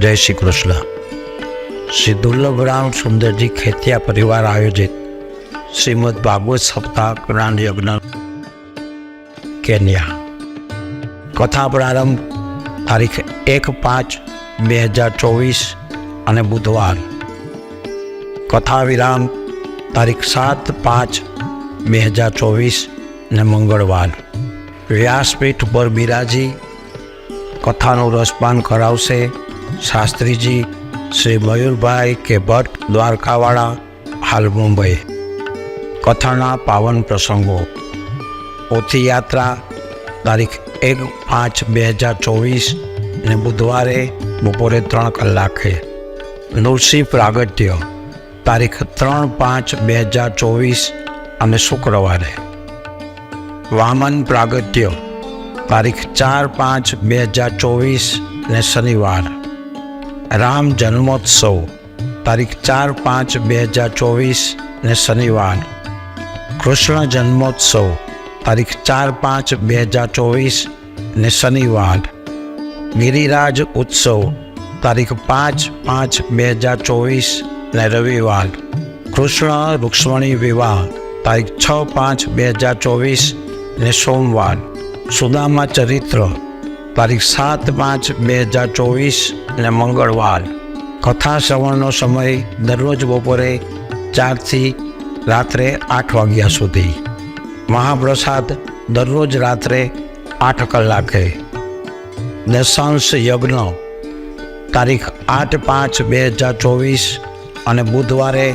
જય શ્રી કૃષ્ણ. શ્રી દુર્લભરામ સુંદરજી ખેતિયા પરિવાર આયોજિત શ્રીમદ ભાગવત સપ્તાહ જ્ઞાન યજ્ઞ કેન્યા. કથા પ્રારંભ તારીખ એક પાંચ બે હજાર ચોવીસ અને બુધવાર. કથા વિરામ તારીખ સાત પાંચ બે હજાર ચોવીસ ને મંગળવાર. વ્યાસપીઠ પર બિરાજી કથાનું રસપાન કરાવશે. શાસ્ત્રીજી શ્રી મયુરભાઈ કે ભટ્ટ દ્વારકાવાળા, હાલ મુંબઈ. કથાના પાવન પ્રસંગો. પોથી યાત્રા, તારીખ એક પાંચ બે હજાર ચોવીસ ને બુધવારે બપોરે ત્રણ કલાકે. નૃસિંહ પ્રાગટ્ય, તારીખ ત્રણ પાંચ બે હજાર ચોવીસ અને શુક્રવારે. વામન પ્રાગટ્ય, તારીખ ચાર પાંચ બે હજાર ચોવીસ ને શનિવાર. રામ જન્મોત્સવ, તારીખ ચાર પાંચ બે હજાર ચોવીસ ને શનિવાર. કૃષ્ણ જન્મોત્સવ, તારીખ ચાર પાંચ બે હજાર ચોવીસ ને શનિવાર. ગિરિરાજ ઉત્સવ, તારીખ પાંચ પાંચ બે હજાર ચોવીસ ને રવિવાર. કૃષ્ણ રૂક્ષ્મણી વિવાહ, તારીખ છ પાંચ બે હજાર ચોવીસ ને સોમવાર. સુદામા ચરિત્ર, તારીખ સાત પાંચ બે હજાર ચોવીસ ને મંગળવાર કથા શ્રવણનો સમય દરરોજ બપોરે ચારથી રાત્રે આઠ વાગ્યા સુધી. મહાપ્રસાદ દરરોજ રાત્રે આઠ કલાકે. દશાંશ યજ્ઞ. તારીખ આઠ પાંચ બે હજાર ચોવીસ અને બુધવારે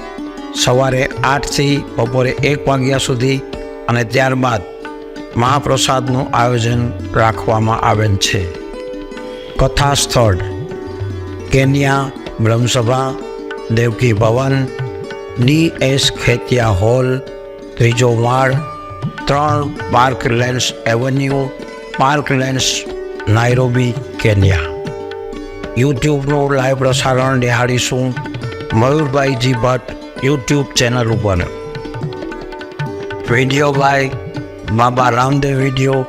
સવારે આઠથી બપોરે એક વાગ્યા સુધી અને ત્યારબાદ મહાપ્રસાદનું આયોજન રાખવામાં આવેલ છે. કથા સ્થળ Kenya Brahmasabha Devki Bhavan D S Khetia hall ત્રીજો માળ ત્રણ park lanes avenue park lanes Nairobi Kenya યુટ્યુબનું live પ્રસારણ નિહાળીશું મયુરભાઈજી ભટ્ટ યુટ્યુબ ચેનલ ઉપર video by Baba Ramdev video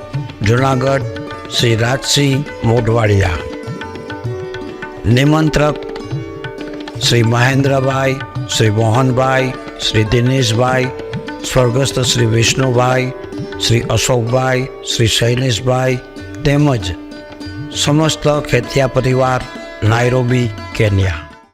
Junagadh Shri Rajsinh Modhwadia નિમંત્રક Shri Mahendrabhai, Shri Mohanbhai, Shri Dineshbhai, સ્વર્ગસ્થ શ્રી વિષ્ણુભાઈ, શ્રી અશોકભાઈ, શ્રી શૈલેષભાઈ તેમજ સમસ્ત ખેતિયા પરિવાર, નાયરોબી, કેન્યા.